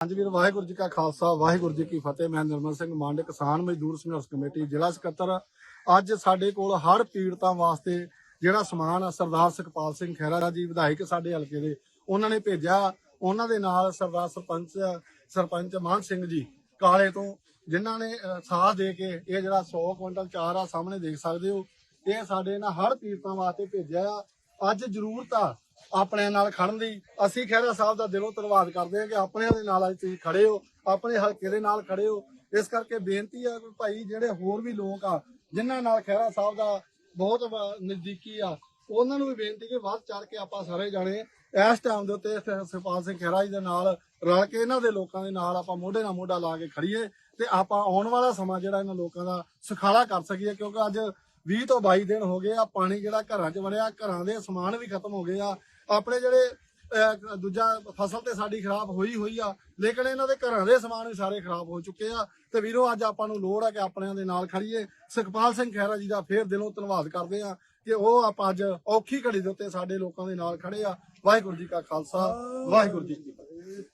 ਹਾਂਜੀ ਵੀਰ, ਵਾਹਿਗੁਰੂ ਜੀ ਕਾ ਖਾਲਸਾ, ਵਾਹਿਗੁਰੂ ਜੀ ਕੀ ਫਤਿਹ। ਮੈਂ ਨਿਰਮਲ ਸਿੰਘ ਮੰਡ, ਕਿਸਾਨ ਮਜ਼ਦੂਰ ਸੰਘਰਸ਼ ਕਮੇਟੀ, ਜ਼ਿਲ੍ਹਾ ਸਕੱਤਰ। ਅੱਜ ਸਾਡੇ ਕੋਲ ਹਰ ਪੀੜਤਾਂ ਵਾਸਤੇ ਜਿਹੜਾ ਸਮਾਨ ਆ, ਸਰਦਾਰ ਸੁਖਪਾਲ ਸਿੰਘ ਖਹਿਰਾ ਜੀ, ਵਿਧਾਇਕ ਸਾਡੇ ਹਲਕੇ ਦੇ, ਉਹਨਾਂ ਨੇ ਭੇਜਿਆ। ਉਹਨਾਂ ਦੇ ਨਾਲ ਸਰਦਾਰ ਸਰਪੰਚ ਸਰਪੰਚ ਮਾਨ ਸਿੰਘ ਜੀ, ਕਾਲੇ ਤੋਂ, ਜਿਨ੍ਹਾਂ ਨੇ ਸਾਥ ਦੇ ਕੇ ਇਹ ਜਿਹੜਾ 100 ਕੁਇੰਟਲ ਚਾਰ ਆ ਸਾਹਮਣੇ ਦੇਖ ਸਕਦੇ ਹੋ। ਇਹ ਸਾਡੇ ਨਾਲ ਹਰ ਪੀੜਤਾਂ ਵਾਸਤੇ ਭੇਜਿਆ ਆ। ਅੱਜ ਜ਼ਰੂਰਤ ਆ ਆਪਣਿਆਂ ਨਾਲ ਖੜਨ ਦੀ। ਅਸੀਂ ਖਹਿਰਾ ਸਾਹਿਬ ਦਾ ਦਿਲੋਂ ਧੰਨਵਾਦ ਕਰਦੇ ਹਾਂ ਕਿ ਆਪਣਿਆਂ ਦੇ ਨਾਲ ਅੱਜ ਤੁਸੀਂ ਖੜੇ ਹੋ, ਆਪਣੇ ਹਲਕੇ ਦੇ ਨਾਲ ਖੜੇ ਹੋ। ਇਸ ਕਰਕੇ ਬੇਨਤੀ ਆ ਕਿ ਭਾਈ, ਜਿਹੜੇ ਹੋਰ ਵੀ ਲੋਕ ਆ, ਜਿਨ੍ਹਾਂ ਨਾਲ ਖਹਿਰਾ ਸਾਹਿਬ ਦਾ ਬਹੁਤ ਨਜ਼ਦੀਕੀ ਆ, ਉਹਨਾਂ ਨੂੰ ਵੀ ਬੇਨਤੀ ਕਿ ਵੱਧ ਚੜ ਕੇ ਆਪਾਂ ਸਾਰੇ ਜਾਣੇ ਇਸ ਟਾਈਮ ਦੇ ਉੱਤੇ ਸ- ਸੁਖਪਾਲ ਸਿੰਘ ਖਹਿਰਾ ਜੀ ਦੇ ਨਾਲ ਰਲ ਕੇ ਇਹਨਾਂ ਦੇ ਲੋਕਾਂ ਦੇ ਨਾਲ ਆਪਾਂ ਮੋਢੇ ਨਾਲ ਮੋਢਾ ਲਾ ਕੇ ਖੜੀਏ ਤੇ ਆਪਾਂ ਆਉਣ ਵਾਲਾ ਸਮਾਂ ਜਿਹੜਾ ਇਹਨਾਂ ਲੋਕਾਂ ਦਾ ਸੁਖਾਲਾ ਕਰ ਸਕੀਏ, ਕਿਉਂਕਿ ਅੱਜ 20 ਤੋਂ 22 ਦਿਨ ਹੋ ਗਏ ਆ, ਪਾਣੀ ਜਿਹੜਾ ਘਰਾਂ 'ਚ ਵੜਿਆ, ਘਰਾਂ ਦੇ ਸਮਾਨ ਵੀ ਖਤਮ ਹੋ ਗਏ ਆ। ਆਪਣੇ ਜਿਹੜੇ ਦੂਜਾ ਫਸਲ ਤੇ ਸਾਡੀ ਖਰਾਬ ਹੋਈ ਹੋਈ ਆ, ਲੇਕਿਨ ਇਹਨਾਂ ਦੇ ਘਰਾਂ ਦੇ ਸਮਾਨ ਵੀ ਸਾਰੇ ਖਰਾਬ ਹੋ ਚੁੱਕੇ ਆ। ਤੇ ਵੀਰੋ, ਅੱਜ ਆਪਾਂ ਨੂੰ ਲੋੜ ਆ ਕਿ ਆਪਣਿਆਂ ਦੇ ਨਾਲ ਖੜੀਏ। ਸੁਖਪਾਲ ਸਿੰਘ ਖਹਿਰਾ ਜੀ ਦਾ ਫੇਰ ਦਿਲੋਂ ਧੰਨਵਾਦ ਕਰਦੇ ਆ ਕਿ ਉਹ ਆਪਾਂ ਅੱਜ ਔਖੀ ਘੜੀ ਦੇ ਉੱਤੇ ਸਾਡੇ ਲੋਕਾਂ ਦੇ ਨਾਲ ਖੜੇ ਆ। ਵਾਹਿਗੁਰੂ ਜੀ ਕਾ ਖਾਲਸਾ, ਵਾਹਿਗੁਰੂ ਜੀ ਕੀ